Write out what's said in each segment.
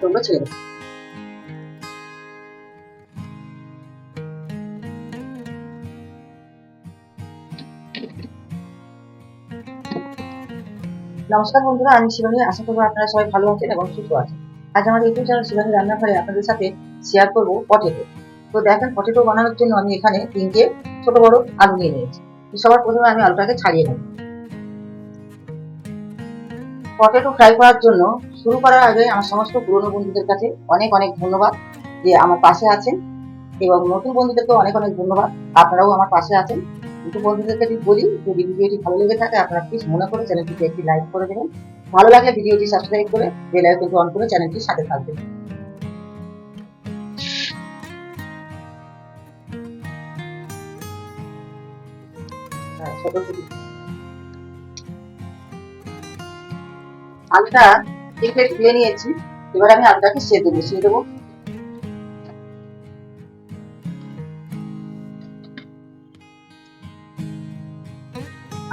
পটেটোগুলো ছেড়ে দেবো নমস্কার বন্ধুরা, আমি শিবানী। আশা করব আপনারা সবাই ভালো আছেন এবং সুস্থ আছেন। আজ আমার ইউটিউব চ্যানেল শিবানী রান্নাঘরে আপনাদের সাথে শেয়ার করব পটেটো তো দেখেন পটেটো বানানোর জন্য আমি এখানে তিনটে ছোট বড় আলু নিয়ে নিয়েছি। সবার প্রথমে আমি আলুটাকে ছাড়িয়ে নেব। পটেটো ফ্রাই করার জন্য শুরু করার আগে আমার সমস্ত পুরনো বন্ধুদের কাছে অনেক অনেক ধন্যবাদ যে আমার পাশে আছেন এবং নতুন বন্ধুদেরকে অনেক অনেক ধন্যবাদ। আপনারাও আমার পাশে আছেন। নতুন বন্ধুদেরকে যদি বলি যদি ভিডিওটি ভালো লেগে থাকে আপনারা প্লিজ মনে করে চ্যানেলটিকে একটি লাইক করে দেবেন। ভালো লাগলে ভিডিওটি সাবস্ক্রাইব করে বেল আইকনটি অন করে চ্যানেলটির সাথে থাকবেন। হ্যাঁ, ছোট তুলে নিয়েছি। এবার আমি আলুটাকে সেদ্ধ বসিয়ে দেবো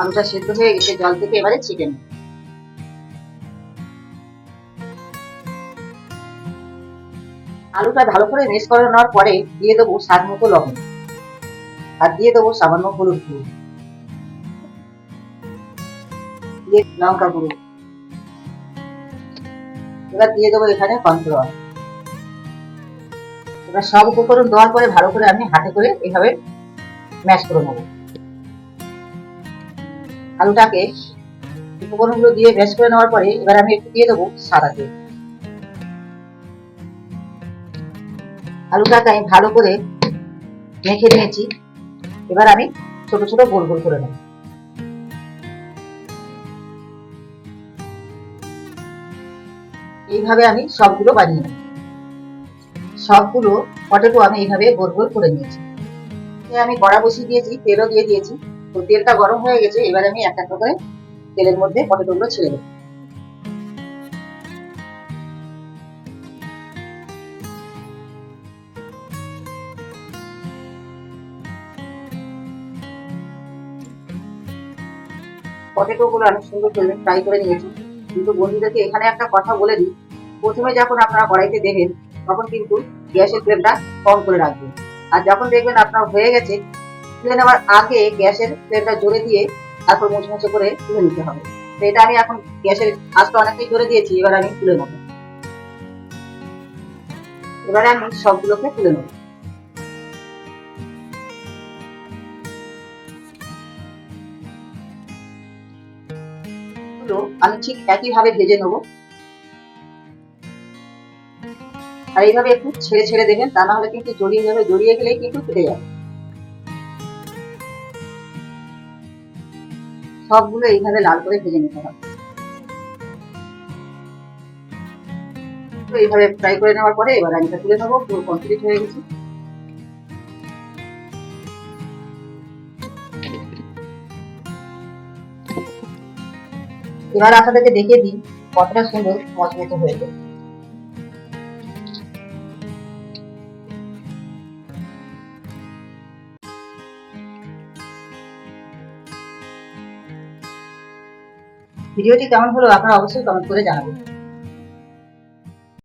আলুটা সেদ্ধ হয়ে গেছে, জল থেকে এবারে চিকেন আলুটা ভালো করে মিক্স করে নেওয়ার পরে দিয়ে দেবো স্বাদ মতো লবণ। আর দিয়ে দেবো সামান্য হলুদ গুঁড়ো। লঙ্কা গুঁড়ো। এবার দিয়ে দেবো এখানে কর্নফ্লাওয়ার এবার সব উপকরণ দেওয়ার পরে ভালো করে আমি হাতে করে এভাবে ম্যাশ করে নেব। আলুটাকে উপকরণগুলো দিয়ে ম্যাশ করে নেওয়ার পরে এবার আমি একটু দিয়ে দেবো সাদা তেল। আলুটাকে আমি ভালো করে মেখে নিয়েছি। এবার আমি ছোট ছোট গোল গোল করে নেব। এইভাবে আমি সবগুলো বানিয়ে নেব। সবগুলো পটেটো আমি এইভাবে গোল গোল করে নিয়েছি। আমি কড়া বসিয়ে দিয়েছি, তেলও দিয়ে দিয়েছি। তো তেলটা গরম হয়ে গেছে, এবার আমি একটা একটা করে তেলের মধ্যে পটেটোগুলো ছেড়ে দেবো। পটেটো গুলো আমি সুন্দর করে ফ্রাই করে নিয়েছি। কিন্তু বন্ধুদেরকে এখানে একটা কথা বলে দিই। প্রথমে যখন আপনারা কড়াইতে দেবেন, তখন কিন্তু গ্যাসের ফ্লেমটা কম করে রাখবেন। আর যখন দেখবেন আপনার হয়ে গেছে, তুলে নেওয়ার আগে গ্যাসের ফ্লেমটা জোরে দিয়ে তারপর মুচমুচে করে তুলে নিতে হবে। তো এটা আমি এখন গ্যাসের আঁচটা অনেকটাই জোরে দিয়েছি, এবার আমি তুলে নেব। এবারে আমি সবগুলোকে তুলে নেব। গুলো আমি ঠিক একইভাবে ভেজে নেব। আর এইভাবে একটু ছেড়ে ছেড়ে দেবেন তা না হলে কিন্তু জড়িয়ে যাবে, জড়িয়ে গেলেই কিন্তু ফেটে যাবে। সবগুলো এইভাবে লাল করে ভেজে নিতে হবে। এইভাবে ফ্রাই করে নেওয়ার পরে এবার আমি তুলে নেব, পুরো কমপ্লিট হয়ে গেছে। এবার আপনাদেরকে দেখিয়ে দিই কতটা সুন্দর মচমচে হয়েছে ভিডিওটি কেমন হলো আপনারা অবশ্যই কমেন্ট করে জানাবেন।